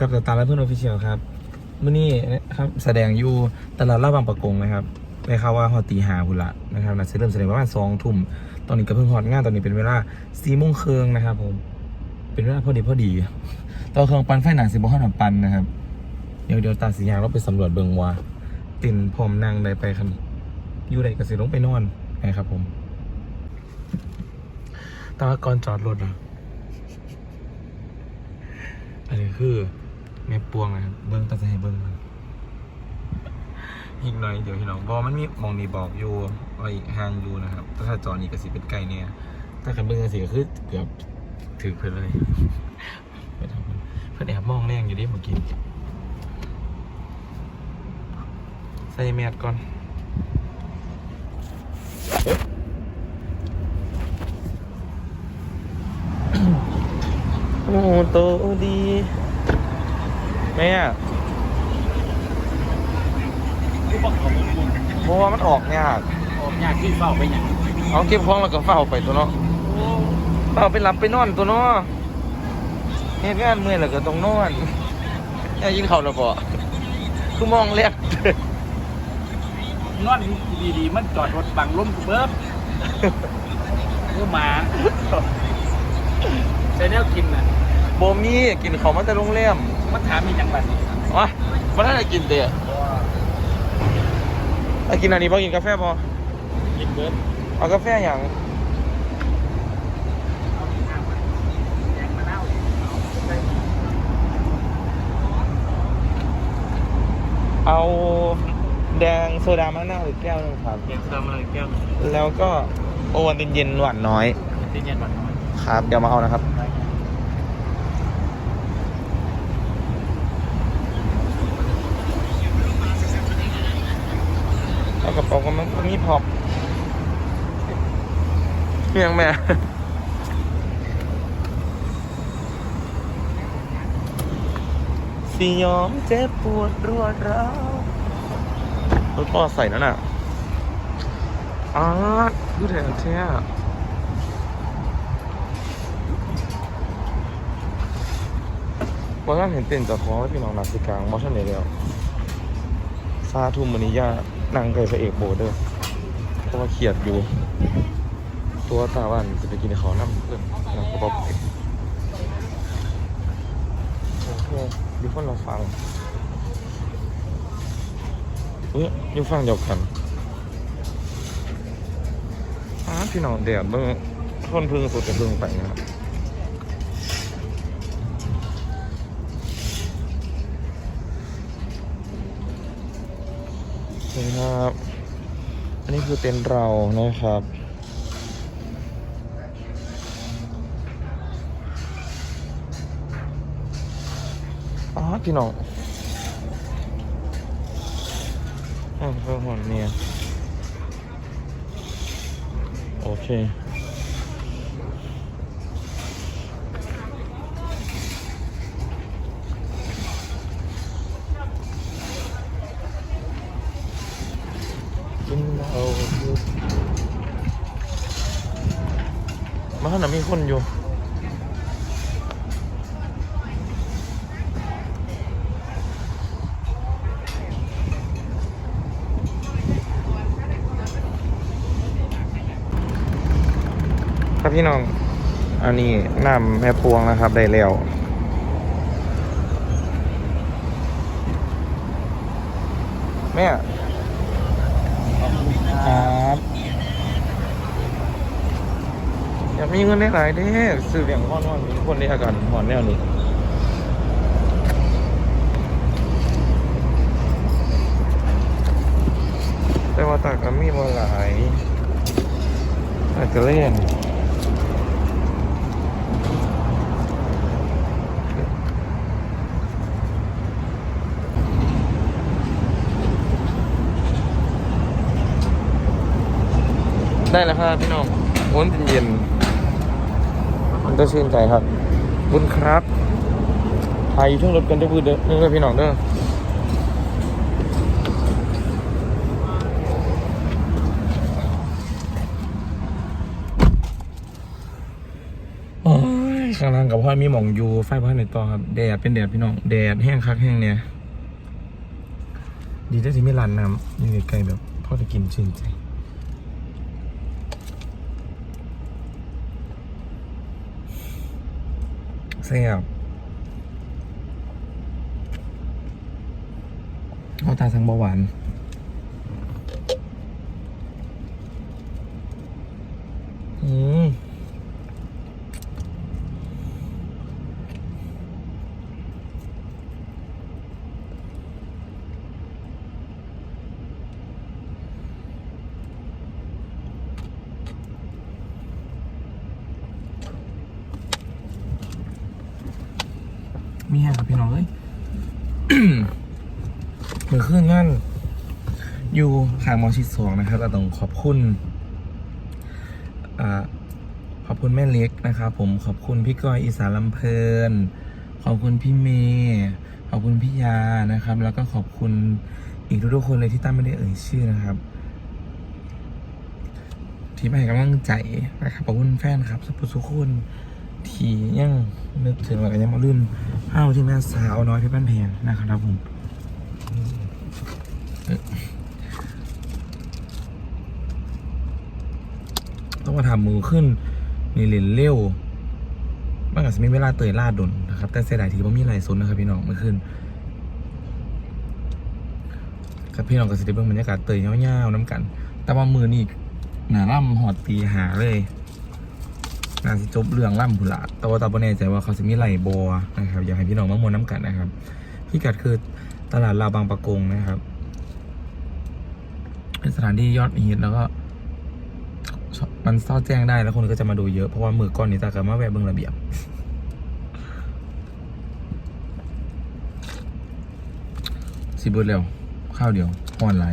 ครับพี่น้อยู่กับตาและเพื่อนออฟฟิเชียลครับมื่อนี้นะครับแสดงอยู่ตลาดลาดบางประกงนะครับได้ข่าวว่าฮอตีหาพุละนะครับน่าจะเริ่มแสดงประมาณสองทุ่มตอนนี้ก็เพิ่งฮอตงานตอนนี้เป็นเวลาสี่โมงครึ่งนะครับผมเป็นเวลาพอดีพอดีตอนเครื่องปันไฟหนังสิบห้าหนังปันนะครับเดี๋ยวเดี๋ยวตาสียางเราไปสำรวจเบิงว่าตินพร้อมนั่งได้ไปคันอยู่ใดก็สิลงไปนอนนะครับผมตาก่อนจอดรถอะอันนี้คือ แม่ปวงนะครับเบิ้งตัดสินให้เบิ้งมันอีกหน่อยเดี๋ยวพี่น้องบอมันมีมองนี่บอกอยู่ว่าอีกห่างอยู่นะครับถ้าจอนี่ก็สิเป็นไกลเนี่ยถ้าคันเบิ้งก็สิก็คือเกือบถึงเพื่อนเลยไปเพิ่นเพื่อนแอบมองแรงอยู่ดิเมื่อกี้ใส่แมสก่อนโอ้โตดี แม่ผู้ปกครองของคุณเพราะว่ามันออกยากออกยากที่เฝ้าไปอย่างเอาเก็บของแล้วก็เฝ้าไปตัวเนาะเฝ้าไปหลับไปนอนตัวเนาะเหตุงานเมื่อยแล้วก็ต้องนอนอย่ายินเขาแล้วบ่คือมองแรกนอนดีๆมันจอดรถบังล้มกูเบิ้มกูหมาใช้แนวกินน่ะโบมีกินเขาวมาแต่โรงแรม มันถามมีจังหวัดนี่วะมันน่าจะกินเตะไอ้กินอันนี้พอกินกาแฟพอกินเบิ้มเอากาแฟอย่างแยงมะนาวเอาแดงโซดามะนาวอีกแก้วหนึงครับแยงเติมอะไรแก้วแล้วก็โอวันตินเย็นหวานน้อยตีเย็นหวานน้อย ครับ เดี๋ยวมาเอานะครับ เอากระเป๋าก็มันก็มีพอบเพียงแม่สิยอมเจ็บปวดรวดร้าวรถพ่อใส่นั่นน่ะอาร์ตดูแถวเท่อะบอท่านเห็นเต้นจากของไว้พี่น้องหลักสิกลางบอท่านไหนแล้วซาทุมมณียา นั่งไก่พระเอกโบเดอร์เพราะว่าเขียดอยู่ ตัวตาวันจะไปกินเขาวน้ำเพื่อนน้ำกระบอกโอเคดูคนเราฟังเฮ้ยอยู่ฟังเดียวกันอ้าพี่น้องเดี๋ยวเบิ่งคนพึ่งสุดจะพึ่งไปนะครับ นี่ครับ อันนี้คือเต็นท์เรานะครับ อ๋อพี่น้องอ๋อเพิ่มหอนเนี่ย โอเค มีคนอยู่ครับพี่น้อง อันนี้น้ำแม่พวงนะครับ ได้แล้ว แม่ครับอยาก มีเงินได้หลายเด้ซื้อเลี้ยงห้อนห้อนมีคนในอาการหอนแนวนี้แต่ว่าตากมีมาหลายอาจจะเล่นได้แล้วครับพี่น้องโอนเย็นๆมัน ก็ชื่นใจครับขอบคุณครับถ่ายอยู่วงรถกันด้วยมือเด้อเด้อพี่น้องเด้อโอ้ยข้างล่างกับพ่อมีหมองอยู่ไฟพันในต่อครับแดดเป็นแดดพี่น้องแดดแห้งคักแห้งเนี่ยดีได้ที่ไม่ร้านน้ำอยู่ไกลๆแบบพอจะกินชื่นใจ แซ่บเขาตาสังเบาหวานอืม มีแห้ง ครับพี่น้องเอ้ยเมือขึ้นงั้นอยู่ขางมอชิดสองนะครับเราต้องขอบคุณอขอบคุณแม่เล็กนะครับผมขอบคุณพี่ก้อยอีสานลำเพลิน ขอบคุณพี่เมย์ขอบคุณพี่ยานะครับ แล้วก็ขอบคุณอีกทุกๆคนเลยที่ตั้งไม่ได้เอ่ยชื่อนะครับ ที่มาให้กำลังใจนะครับขอบคุณแฟนครับ สุภสุคนที่ยังนึกถึงแล้วก็ยังมาลื มอ้าวที่แม่สาวน้อยเพี่บ้านแพงนะครับผมต้องมาทำมือขึ้นนี่เล่นเร็วมันอาจจะมีเวลาเตยลาดดนนะครับ แต่เสียดายที่ผมมีไรซนนะครับพี่น้องเมื่อคืนกับพี่น้องกับสิได้เบิ่งบรรยากาศเตยเงาวๆน้ำกัน แต่ว่ามือนี่หนาล่ำหอดตีหาเลย น่าสิจบเรื่องล่ำผุละแต่ว่าตาบ่แน่ใจว่าเขาจะมีไหลบอนะครับอยากให้พี่น้องมามวนน้ำกันนะครับพี่กัดคือตลาดลาวบางปะกงนะครับ เป็นสถานที่ยอดฮิตแล้วก็มันเศร้าแจ้งได้แล้วคนก็จะมาดูเยอะเพราะว่ามือก้อนนี้ตากับมาแวะเบิ่งระเบียบสิบเบิดเร็วข้าวเดียวอ่อนไหล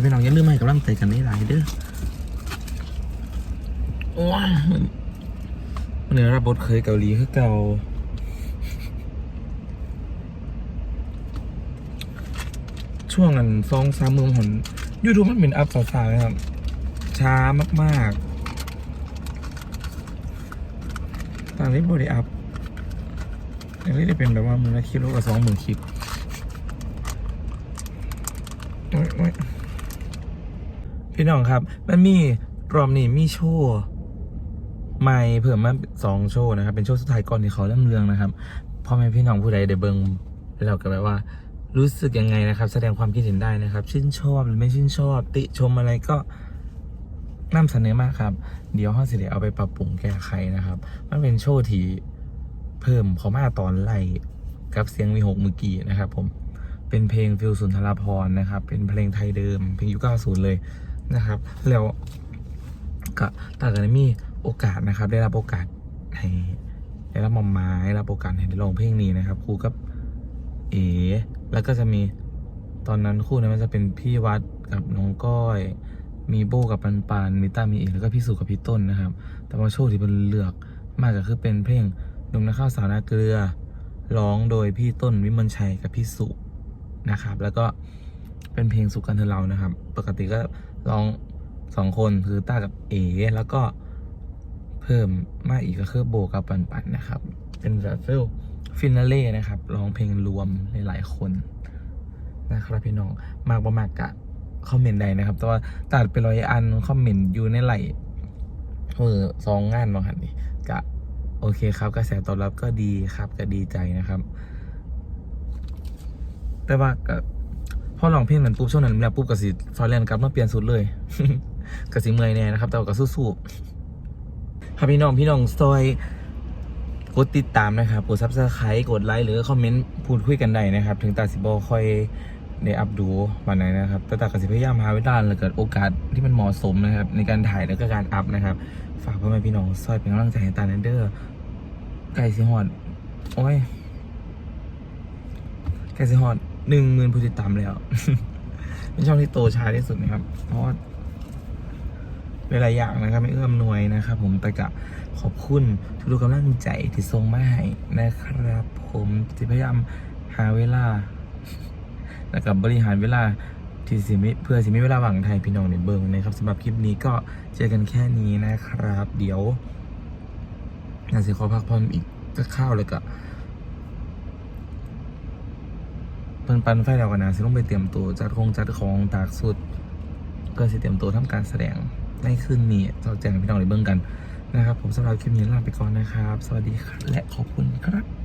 ายอะพี่น้องอย่าลืมให้กำลังใจกันได้หลายเด้อโอ้ยเหนือรับบทเคยเกาหลีคือเก่าช่วงนั้นสองสามมือผมยูทูบมันเป็นอัพสาวๆนะครับ ช้ามากๆตอนนี้บริอัพอันนี้ได้เป็นแบบว่ามือละคลิปแล้วกับสองหมื่นคลิปโอ๊ยโอ๊ย พี่น้องครับ มันมีรอบนี้มีโชว์ใหม่เพิ่มมาสองโชว์นะครับ เป็นโชว์สุดท้ายก่อนที่เขาเริ่มเรื่องนะครับพ่อแม่พี่น้องผู้ใดได้เบิงแล้วก็แบบว่า รู้สึกยังไงนะครับ แสดงความคิดเห็นได้นะครับ ชื่นชอบหรือไม่ชื่นชอบ ติชมอะไรก็นำเสนอมากครับ เดี๋ยวห้องสิเดเอาไปปรับปรุงแก้ไขนะครับ มันเป็นโชว์ที่เพิ่มเขามาตอนไล่กับเสียงวีหกเมื่อกี้นะครับ ผมเป็นเพลงฟิลสุนทรภรนะครับ เป็นเพลงไทยเดิม เพลงยุค90เลย นะครับ แล้วก็ตากันมีโอกาสนะครับ ได้รับโอกาสให้ได้รับมอมไม้ได้รับโอกาสให้ได้ร้องเพลงนี้นะครับ ครูกับเอแล้วก็จะมีตอนนั้นคู่นั้นมันจะเป็นพี่วัดกับน้องก้อย มีโบกับปันปันมีต้ามีเอกแล้วก็พี่สุกับพี่ต้นนะครับ แต่ว่าโชคที่เป็นเลือกมากก็คือเป็นเพลงหนุ่มนาข้าวสาวนาเกลือร้องโดยพี่ต้นวิมลชัยกับพี่สุนะครับ แล้วก็เป็นเพลงสุกันเธอเรานะครับ ปกติก็ ร้องสองคนคือต้ากับเอ แล้วก็เพิ่มมาอีกก็คือโบกับปันปันนะครับ เป็นแบบฟิลฟินาเล่นะครับร้องเพลงรวมหลายๆคนนะครับพี่น้องมากบ่มากกะคอมเมนต์ใดนะครับ แต่ว่าตัดไปร้อยอันคอมเมนต์อยู่ในไหลเออสองงานเนาะครับนี่กะโอเคครับกระแสตอบรับก็ดีครับก็ดีใจนะครับ แต่ว่าก็ พอลองเพลงนั้นปุ๊บช่วงนั้นแล้วปุ๊บกสิฟอร์เรนกลับมาเปลี่ยนสุดเลยกสิเมื่อยแน่นะครับ แต่ก็สู้ๆครับพี่น้องพี่น้องซอยกดติดตามนะครับกดซับสไครต์กดไลค์หรือคอมเมนต์พูดคุยกันได้นะครับ ถึงตาสิบอค่อยได้อัพดูวันไหนนะครับแต่ตากสิพยายามหาเวลาและเกิดโอกาสที่มันเหมาะสมนะครับ ในการถ่ายและก็การอัพนะครับ ฝากพ่อแม่พี่น้องซอยเป็นกำลังใจให้ตาเนเดอร์ไก่สิฮอด โอ้ยไก่สิฮอด หนึ่งหมื่นผู้ติดตามแล้ว เป็นช่องที่โตช้าที่สุดนะครับ เพราะว่าหลายๆอย่างนะครับ ไม่เอื้อมหน่วยนะครับ ผมแต่กะขอบคุณทุกๆกำลังใจที่ส่งมาให้นะครับ ผมจะพยายามหาเวลา แล้วกับบริหารเวลาที่สิมิเพื่อสิมีเวลาหวังไทยพี่น้องในเบิงนะครับสำหรับคลิปนี้ก็เจอกันแค่นี้นะครับ เดี๋ยวงานสิขอพักผ่อนอีกก็ข้าวเลยก็เพิ่นปันไฟแล้วกันนะสิลงไปเตรียมตัวจัดคงจัดของตากสุดเพื่อสิเตรียมตัวทำการแสดงในคืนนี้เราแจ้งพี่น้องในเบื้องกันนะครับ ผมสำหรับคลิปนี้ลาไปก่อนนะครับ สวัสดีครับและขอบคุณครับ